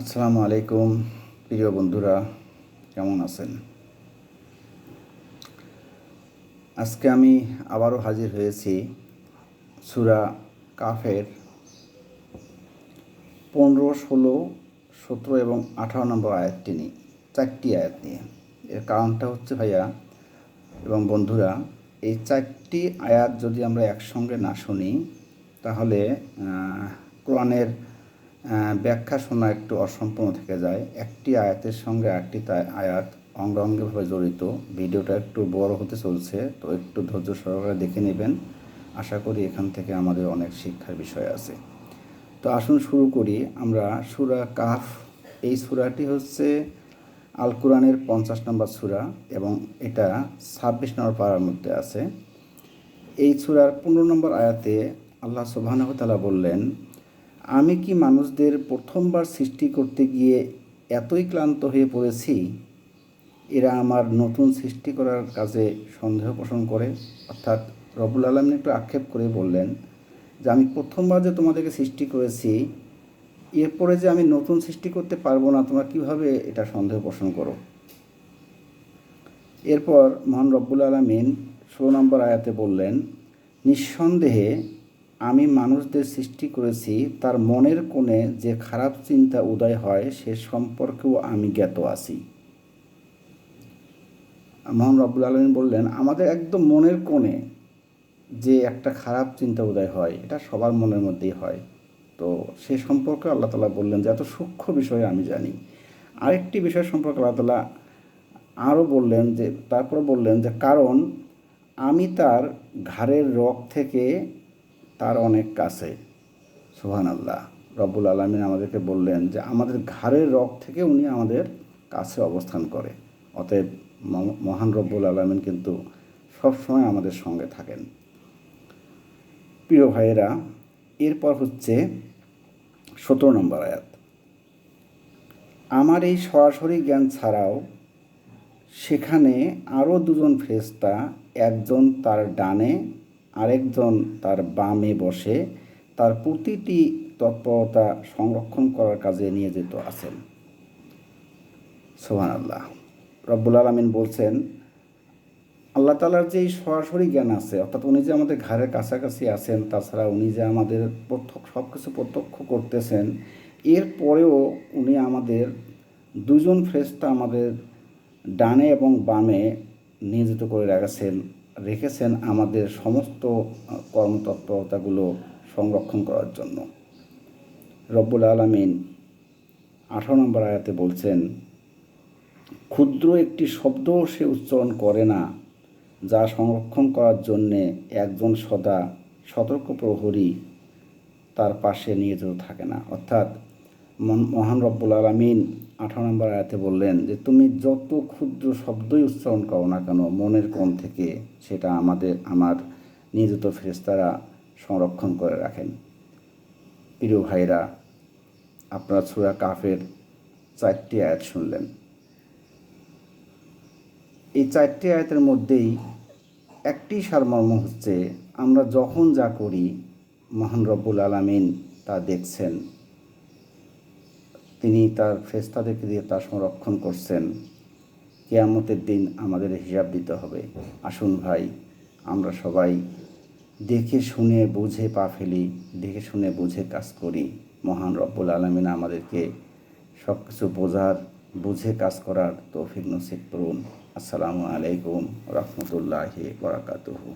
আসসালামু আলাইকুম, প্রিয় বন্ধুরা, কেমন আছেন? আজকে আমি আবারও হাজির হয়েছি সুরা কাফের পনেরো, ষোলো, সতেরো এবং আঠারো নম্বর আয়াতটি নিয়ে, চারটি আয়াত নিয়ে। এর কারণটা হচ্ছে ভাইয়া এবং বন্ধুরা, এই চারটি আয়াত যদি আমরা একসঙ্গে না শুনি, তাহলে কোরআনের ব্যাখ্যা শোনা একটু অসম্পূর্ণ থেকে যায়। একটি আয়াতের সঙ্গে একটি আয়াত অঙ্গাঙ্গিভাবে জড়িত। ভিডিওটা একটু বড় হতে চলছে, তো একটু ধৈর্য সহকারে দেখে নেবেন। আশা করি এখান থেকে আমাদের অনেক শিক্ষার বিষয় আছে। তো আসুন শুরু করি। আমরা সুরা কাফ এই সুরাটি হচ্ছে আল কোরআনের পঞ্চাশ নম্বর সুরা এবং এটা ছাব্বিশ নম্বর পাড়ার মধ্যে আছে। এই সুরার পনেরো নম্বর আয়াতে আল্লাহ সুবাহানহতালা বললেন আমি কি মানুষদের প্রথমবার সৃষ্টি করতে গিয়ে এতই ক্লান্ত হয়ে পড়েছি? এরা আমার নতুন সৃষ্টি করার কাজে সন্দেহ পোষণ করে। অর্থাৎ রবুল আলমিন একটু আক্ষেপ করে বললেন যে, আমি প্রথমবার যে তোমাদেরকে সৃষ্টি করেছি, এরপরে যে আমি নতুন সৃষ্টি করতে পারব না, তোমরা কীভাবে এটা সন্দেহ পোষণ করো? এরপর মহান রব্বুল আলমিন ষোলো নম্বর আয়াতে বললেন, নিঃসন্দেহে আমি মানুষদের সৃষ্টি করেছি, তার মনের কোণে যে খারাপ চিন্তা উদয় হয়, সে সম্পর্কেও আমি জ্ঞাত আছি। মহান রব্বুল আলমিন বললেন, আমাদের একদম মনের কোণে যে একটা খারাপ চিন্তা উদয় হয়, এটা সবার মনের মধ্যেই হয়। তো সে সম্পর্কে আল্লাহ তালা বললেন যে, এত সূক্ষ্ম বিষয়ে আমি জানি। আরেকটি বিষয় সম্পর্কে আল্লাহ তালা আরও বললেন যে, তারপর বললেন যে, কারণ আমি তার ঘাড়ের রক থেকে তার অনেক কাছে। সুহান আল্লাহ রব্বুল আলমিন আমাদেরকে বললেন যে, আমাদের ঘাড়ের রক থেকে উনি আমাদের কাছে অবস্থান করে। অতএব মহান রব্বুল আলমিন কিন্তু সবসময় আমাদের সঙ্গে থাকেন। প্রিয় ভাইয়েরা, এরপর হচ্ছে সতেরো নম্বর আয়াত। আমার এই সরাসরি জ্ঞান ছাড়াও সেখানে আরও দুজন ফেরেশতা, একজন তার ডানে আরেকজন তার বামে বসে তার প্রতিটি তৎপরতা সংরক্ষণ করার কাজে নিয়োজিত আছেন। সোহান আল্লাহ রব্বুল আলমিন বলছেন, আল্লাহ তালার যে সরাসরি জ্ঞান আছে, অর্থাৎ উনি যে আমাদের ঘরের কাছাকাছি আছেন, তাছাড়া উনি যে আমাদের প্রত্যক্ষ সব কিছু প্রত্যক্ষ করতেছেন এরপরেও উনি আমাদের দুজন ফ্রেস্তা আমাদের ডানে এবং বামে নিয়োজিত করে রেখেছেন। রেখেছেন আমাদের সমস্ত কর্মতৎপরতাগুলো সংরক্ষণ করার জন্য। রব্বুল আলমিন আঠারো নম্বর আয়াতে বলছেন, ক্ষুদ্র একটি শব্দও সে উচ্চারণ করে না, যা সংরক্ষণ করার জন্যে একজন সদা সতর্ক প্রহরী তার পাশে নিয়োজিত থাকে না। অর্থাৎ মহান রব্বুল আলমিন আঠারো নম্বর আয়াতে বললেন যে, তুমি যত ক্ষুদ্র শব্দই উচ্চারণ করো না কেন, মনের কোণ থেকে সেটা আমাদের, আমার নিয়োজিত ফেরেস্তারা সংরক্ষণ করে রাখেন। প্রিয় ভাইরা আপনারা সুরা কাফের চারটি আয়াত শুনলেন। এই চারটি আয়াতের মধ্যেই একটি সারমর্ম হচ্ছে, আমরা যখন যা করি, মহান রব্বুল আলামিন তা দেখছেন। তিনি তার ফেস্তাদেরকে দিয়ে তা সংরক্ষণ করছেন। কেয়ামতের দিন আমাদের হিসাব দিতে হবে। আসুন ভাই, আমরা সবাই দেখে শুনে বুঝে পা ফেলি, দেখে শুনে বুঝে কাজ করি। মহান রব্বুল আলমিন আমাদেরকে সব কিছু বোঝার, বুঝে কাজ করার তৌফিক নসিব করুন। আসসালামু আলাইকুম রহমতুল্লাহি বরাকাতুহু।